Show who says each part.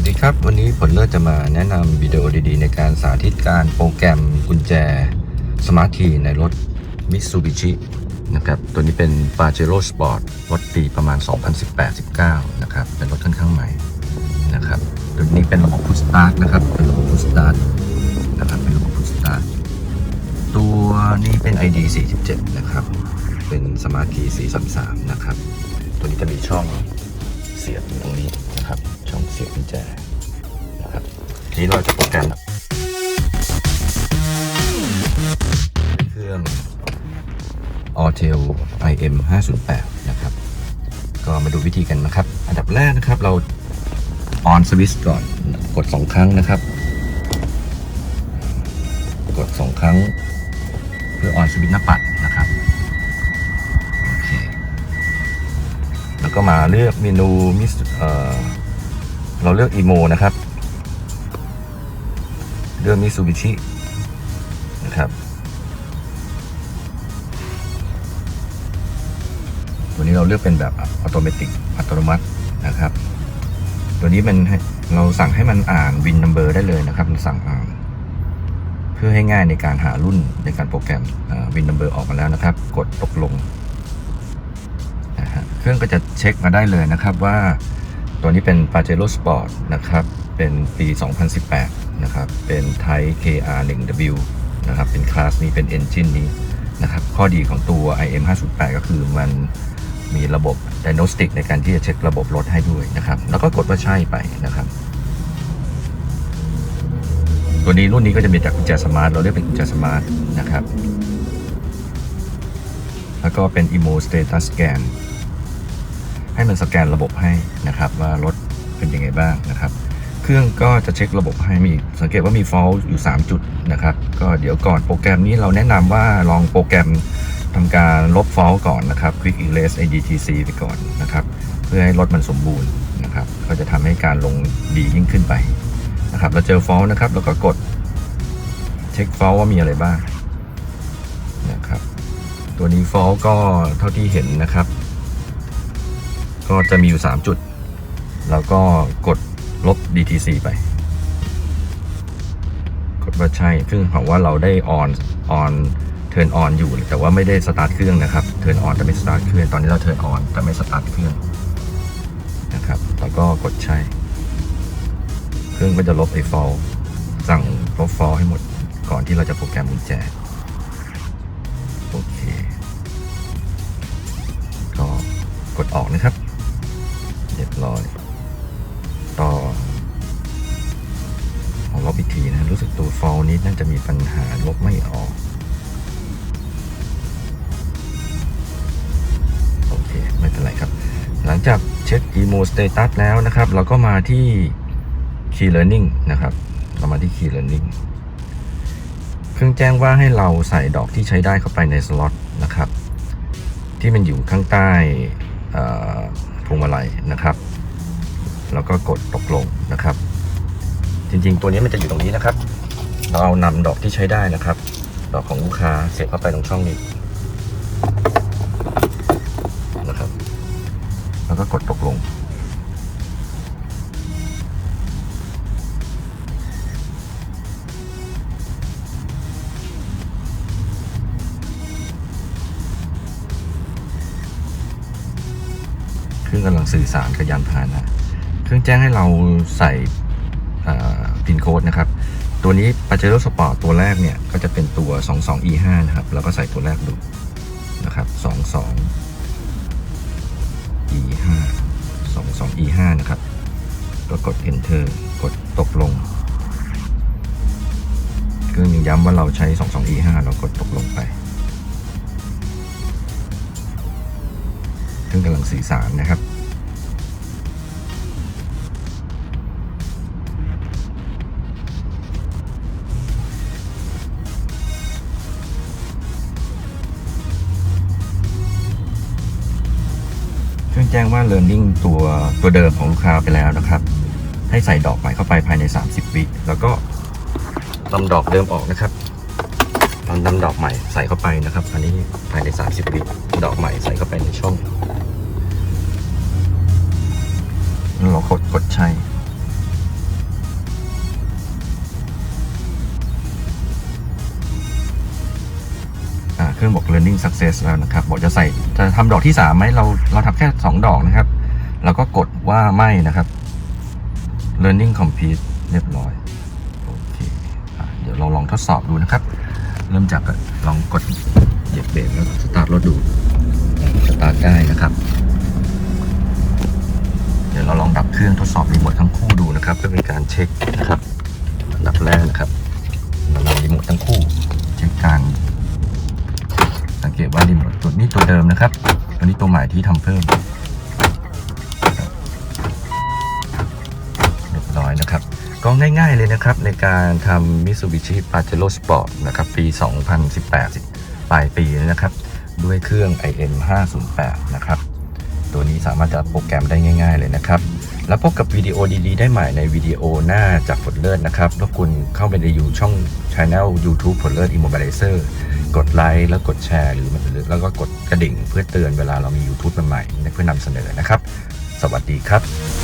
Speaker 1: สวัสดีครับ วันนี้ผลเลิศจะมาแนะนำวิดีโอดีๆ ในการสาธิตการโปรแกรมกุญแจสมาร์ทคีในรถ Mitsubishi นะครับ ตัวนี้เป็น Pajero Sport รถปีประมาณ 2018-19 นะครับ เป็นรถค่อนข้างใหม่นะครับ ตัวนี้เป็นระบบ Push Start นะครับ เป็นระบบ Push Start นะครับ เป็นระบบ Push Start ตัวนี้เป็น ID 47 นะครับ เป็นสมาร์ทคี433 นะครับ ตัวนี้จะมีช่องเสียบตรงนี้นะครับ สียบกุญแจนะครับทีนี้เราจะโปรแกรมเครื่อง Autel IM 508นะครับ ก็มาดูวิธีกันนะครับ อันดับแรกนะครับเรา on switch ก่อนกด 2 ครั้งนะครับ กด 2 ครั้ง เพื่อ on switch หน้าปัดนะครับโอเคแล้วก็มาเลือกเมนูมิสเอ่อ เราเลือกอีโมนะครับ เลือกมิซูบิชินะครับตัวนี้เราเลือกเป็นแบบอัตโนมัติอัตโนมัตินะครับ ตัวนี้มันเราสั่งให้มันอ่านวินนัมเบอร์ได้เลยนะครับเราสั่งอ่าน เพื่อให้ง่ายในการหารุ่นในการโปรแกรมวินนัมเบอร์ออกมาแล้วนะครับ กดตกลงนะฮะเครื่องก็จะเช็คมาได้เลยนะครับว่า ตัวนี้เป็น Pajero Sport นะครับ เป็นปี 2018 นะครับ เป็น Type KR1W นะครับ เป็นคลาสนี้เป็น Engine นี้นะครับ ข้อดีของตัว IM 508ก็คือมันมีระบบ Diagnostic ในการที่จะเช็คระบบรถให้ด้วยนะครับ แล้วก็กดว่าใช่ไปนะครับ ตัวนี้รุ่นนี้ก็จะมีจากกุญแจสมาร์ท เราเรียกเป็นกุญแจสมาร์ทนะครับ แล้วก็เป็น Emo Status Scan ให้มันสแกนระบบให้นะครับว่ารถเป็นยังไงบ้างนะครับ เครื่องก็จะเช็คระบบให้มีสังเกตว่ามี fault อยู่ 3 จุดนะครับ ก็เดี๋ยวก่อนโปรแกรมนี้เราแนะนำว่าลองโปรแกรมทำการลบ fault ก่อนนะครับ Quick Erase ADTC ไปก่อนนะครับ เพื่อให้รถมันสมบูรณ์นะครับ ก็จะทำให้การลงดียิ่งขึ้นไปนะครับเราเจอ fault นะครับแล้วก็กดเช็ค fault ว่ามีอะไรบ้างนะครับ ตัวนี้ fault ก็เท่าที่เห็นนะครับ ก็จะมีอยู่ 3 จุด แล้วก็กดลบ DTC ไป กดว่าใช่ ซึ่งของว่าเราได้ on on turn on ออนอยู่ แต่ว่าไม่ได้สตาร์ทเครื่องนะครับ turn on แต่ไม่สตาร์ทเครื่อง ตอนนี้เรา turn on แต่ไม่สตาร์ทเครื่องนะครับ แล้วก็กดใช่ เครื่องก็จะลบไอ้ fall สั่งลบ fall ให้หมด ก่อนที่เราจะโปรแกรมกุญแจ โอเค ก็กดออกนะครับ เรียบร้อยต่อเอาลบอีกทีนะ รู้สึกตัวฟอลนี้น่าจะมีปัญหาลบไม่ออก โอเค ไม่เป็นไรครับ หลังจากเช็ค emo status แล้วนะครับ เราก็มาที่ key learning นะครับ เรามาที่ key learning เครื่องแจ้งว่าให้เราใส่ดอกที่ใช้ได้เข้าไปในสล็อตนะครับ ที่มันอยู่ข้างใต้อ่อ พวงมาลัยนะครับ แล้วก็กดตกลงนะครับ จริงๆ ตัวนี้มันจะอยู่ตรงนี้นะครับ เราเอานำดอกที่ใช้ได้นะครับ ดอกของลูกค้าเสียบเข้าไปตรงช่องนี้นะครับ แล้วก็กดตก เครื่องกำลังสื่อสารกับยานพาหนะ เครื่องแจ้งให้เราใส่พินโค้ดนะครับ ตัวนี้ Pajero Sport ตัวแรกเนี่ย ก็จะเป็นตัว 22E5 นะครับ แล้วก็ใส่ตัวแรกดูนะครับ 22E5 22E5 นะครับ ก็กด Enter กดตกลงเครื่องยังย้ำว่าเราใช้ 22E5 เรากดตกลงไป เครื่งกำลังสื่อสารนะครับเครื่องแจ้งว่า learning ตัวตัวเดิมของลูกค้าไปแล้วนะครับ ให้ใส่ดอกใหม่เข้าไปภายใน 30 วิแล้วก็นำดอกเดิมออกนะครับนำนำดอกใหม่ใส่เข้าไปนะครับ อันนี้ภายใน 30 วิดอกใหม่ใส่เข้าไปในช่อง ชัเครื่องบอก learning success แล้วนะครับ บอกจะใส่ จะทำดอกที่ 3 ไหม เรา เราทำแค่ 2 ดอกนะครับเราก็กดว่าไม่นะครับ learning complete เรียบร้อย โอเคอเดี๋ยวเราลองทดสอบดูนะครับ เริ่มจากลองกดเหยียบเบรกแล้วสตาร์ทรถดู สตาร์ทได้นะครับ ดี๋ยวเราลองดับเครื่องทดสอบรีโมททั้งคู่ดูนะครับ เพื่อเป็นการเช็คนะครับอันดับแรกนะครับเราลองรีโมททั้งคู่เช็คการ สังเกตว่ารีโมทตัวนี้ตัวเดิมนะครับ ตัวนี้ตัวใหม่ที่ทำเพิ่มเรียบร้อยนะครับ ก็ง่ายๆเลยนะครับ ในการทำ Mitsubishi Pajero Sport นะครับ ปี 2018 ปลายปีนะครับ ด้วยเครื่อง IM 508 นะครับ ตัวนี้สามารถจะโปรแกรมได้ง่าย ๆ เลยนะครับแล้วพบกับวิดีโอดีๆ ได้ใหม่ในวิดีโอหน้าจากผลเลิศนะครับรบกวนเข้าไปในยูช่องช anel YouTube ผลเลิศอิมมบิลเซอร์กดไลค์แล้วกดแชร์หรือแล้วก็กดกระดิ่งเพื่อเตือนเวลาเรามี YouTube ใหม่ๆเพื่อนำเสนอนะครับ สวัสดีครับ